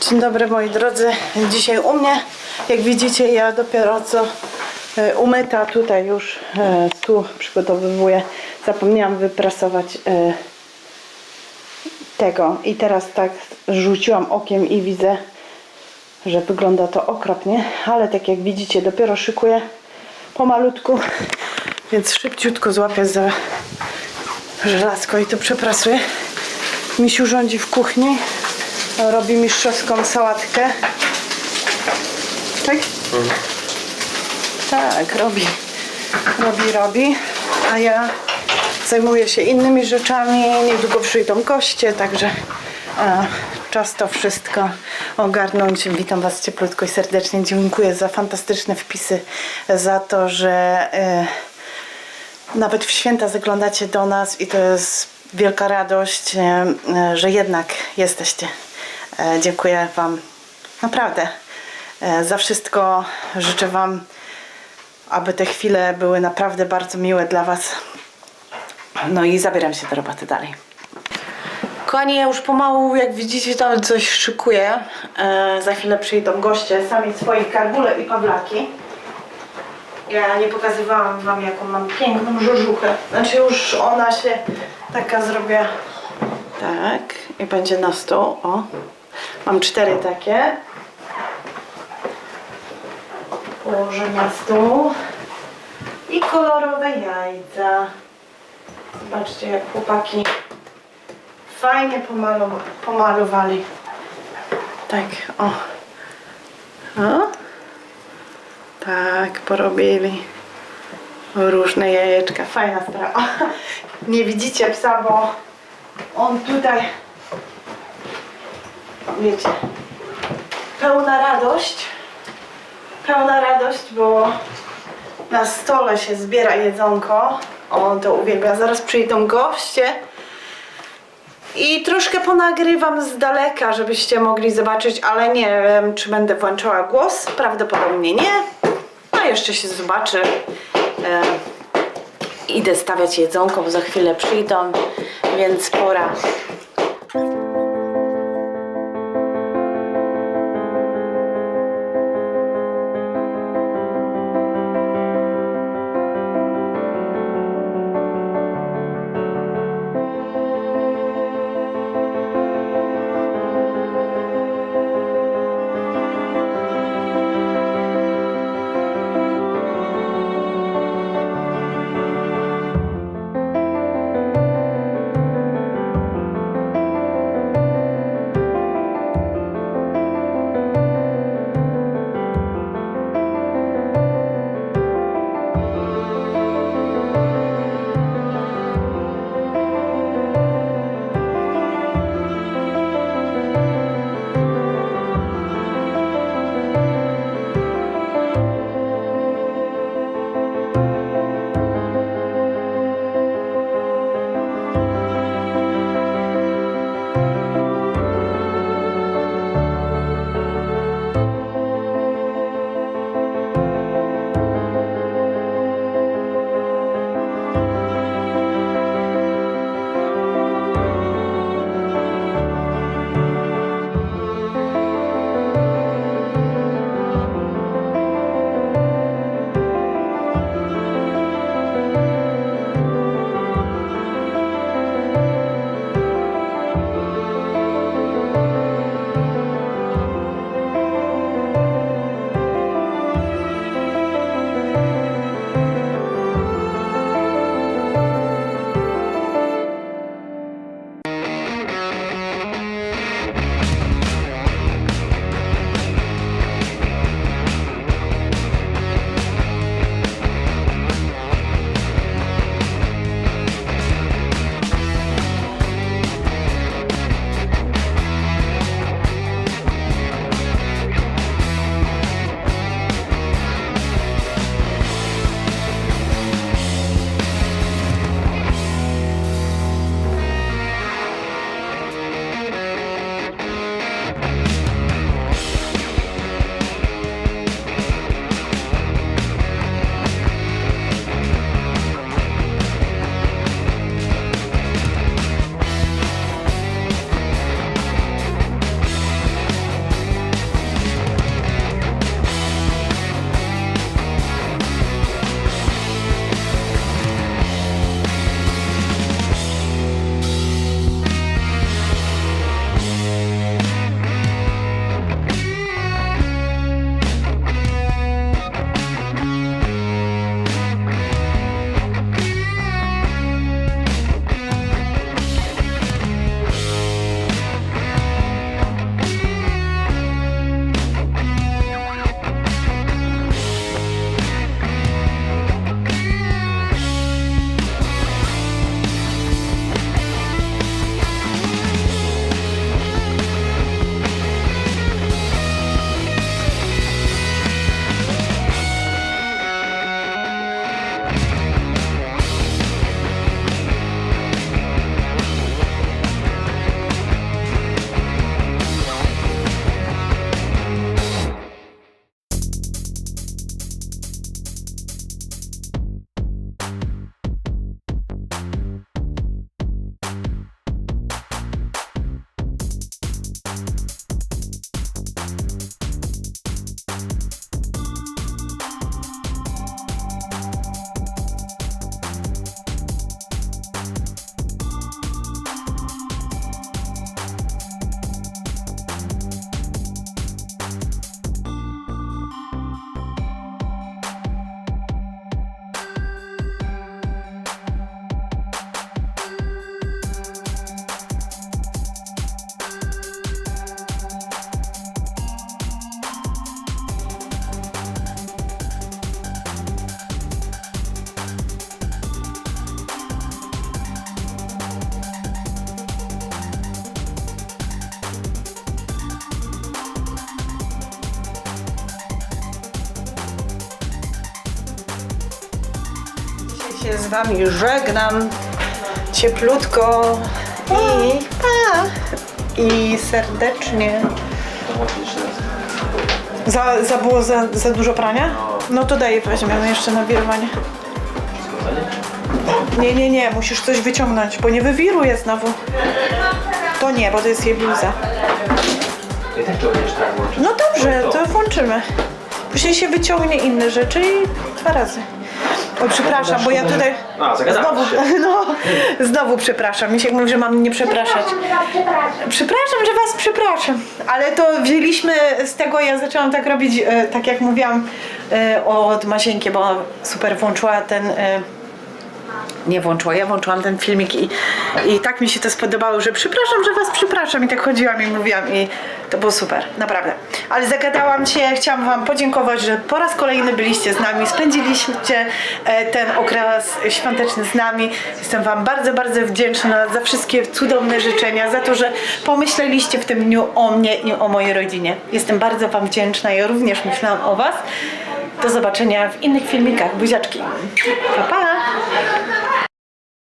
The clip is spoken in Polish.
Dzień dobry moi drodzy. Dzisiaj u mnie, jak widzicie, ja dopiero co e, umyta tutaj już e, tu przygotowywuję. Zapomniałam wyprasować e, tego i teraz tak rzuciłam okiem i widzę, że wygląda to okropnie, ale tak jak widzicie, dopiero szykuję pomalutku, więc szybciutko złapię za żelazko i to przeprasuję. Misiu rządzi w kuchni, robi mistrzowską sałatkę. Tak? Tak, robi. Robi, robi. A ja zajmuję się innymi rzeczami. Niedługo przyjdą goście, także e, czas to wszystko ogarnąć. Witam Was cieplutko i serdecznie. Dziękuję za fantastyczne wpisy, za to, że e, nawet w święta zaglądacie do nas i to jest wielka radość, e, że jednak jesteście. E, Dziękuję Wam naprawdę e, za wszystko. Życzę Wam, aby te chwile były naprawdę bardzo miłe dla Was. No i zabieram się do roboty dalej. Kochani, ja już pomału, jak widzicie, tam coś szykuję. E, za chwilę przyjdą goście, sami swoi karbule i pawlaki. Ja nie pokazywałam wam jaką mam piękną żużuchę. Znaczy już ona się taka zrobię. Tak. I będzie na stół. O. Mam cztery takie. Położę na stół. I kolorowe jajca. Zobaczcie jak chłopaki fajnie pomalu pomalowali. Tak, o. O. Tak, porobili różne jajeczka. Fajna sprawa. Nie widzicie psa, bo on tutaj, wiecie, pełna radość. Pełna radość, bo na stole się zbiera jedzonko. On to uwielbia. Zaraz przyjdą goście. I troszkę ponagrywam z daleka, żebyście mogli zobaczyć, ale nie wiem, czy będę włączała głos. Prawdopodobnie nie. No jeszcze się zobaczy. E, idę stawiać jedzonko, bo za chwilę przyjdą, więc pora. Się z Wami żegnam. Cieplutko i pa! I serdecznie. Za, za było za, za dużo prania? No to daję, weźmiemy jeszcze na wirowanie. Nie, nie, nie, musisz coś wyciągnąć, bo nie wywiruje znowu. To nie, bo to jest jej bluza. Tak. No dobrze, to włączymy. Później się wyciągnie inne rzeczy i dwa razy. Oj, przepraszam, bo ja tutaj... A, Znowu, się. no, znowu przepraszam. Misiek mówi, że mam nie przepraszać. Przepraszam, że was przepraszam. Ale to wzięliśmy z tego, ja zaczęłam tak robić, e, tak jak mówiłam e, od Masieńki, bo super włączyła ten... E, nie włączyła, ja włączyłam ten filmik i, i tak mi się to spodobało, że przepraszam, że was przepraszam i tak chodziłam i mówiłam i to było super, naprawdę. Ale zagadałam się, chciałam wam podziękować, że po raz kolejny byliście z nami, spędziliście e, ten okres świąteczny z nami. Jestem wam bardzo, bardzo wdzięczna za wszystkie cudowne życzenia, za to, że pomyśleliście w tym dniu o mnie i o mojej rodzinie. Jestem bardzo wam wdzięczna, ja również myślałam o was. Do zobaczenia w innych filmikach. Buziaczki. Pa, pa!